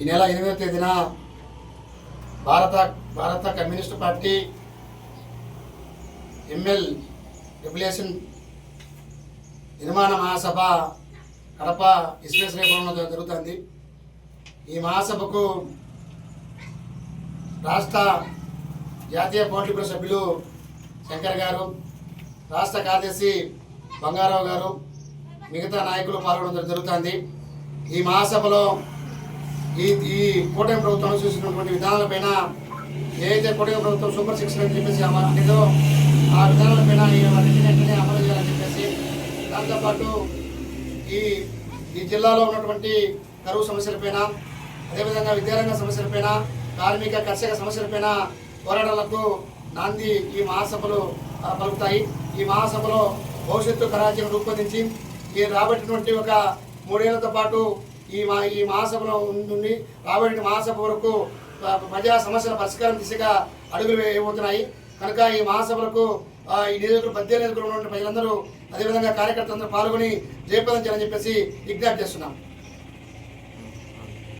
ఈ నెల ఎనిమిదవ తేదీన భారత భారత కమ్యూనిస్టు పార్టీ ఎంఎల్ రెగ్యులేషన్ నిర్మాణ మహాసభ కడప విశ్వేశ్వరపురంలో జరుగుతుంది. ఈ మహాసభకు రాష్ట్ర జాతీయ పోటీ సభ్యులు శంకర్ గారు రాష్ట్ర కార్యదర్శి బంగారావు గారు మిగతా నాయకులు పాల్గొనడం జరుగుతుంది. ఈ మహాసభలో ఈ ఈ కూటమి ప్రభుత్వం అనుసరిస్తున్నటువంటి విధానాలపైన ఏదైతే కూటమి ప్రభుత్వం సూపర్ సిక్స్ అని చెప్పేసి అమ- అనేదో ఆ విధానాలపైన ఈ వెంటనే అమలు చేయాలని చెప్పేసి దాంతోపాటు ఈ ఈ జిల్లాలో ఉన్నటువంటి కరువు సమస్యలపైన అదేవిధంగా విద్యారంగ సమస్యలపైన కార్మిక కర్షక సమస్యలపైన పోరాటాలకు నాంది ఈ మహాసభలు పలుకుతాయి. ఈ మహాసభలో భవిష్యత్తు కరాచీని రూపొందించి ఈ రాబట్టినటువంటి ఒక మూడేళ్ళతో పాటు ఈ మా ఈ మాసంలో నుండి రాబోయే మాసపు వరకు ప్రజా సమస్యల పరిష్కారం దిశగా అడుగులు వేయబోతున్నాయి. కనుక ఈ మహాసభలకు ఈ నియోజకవర్గం మధ్య నియోజకవర్గంలో ఉన్న ప్రజలందరూ అదేవిధంగా కార్యకర్తలందరూ పాల్గొని జయప్రదం చేయాలని చెప్పేసి విజ్ఞప్తి చేస్తున్నాం.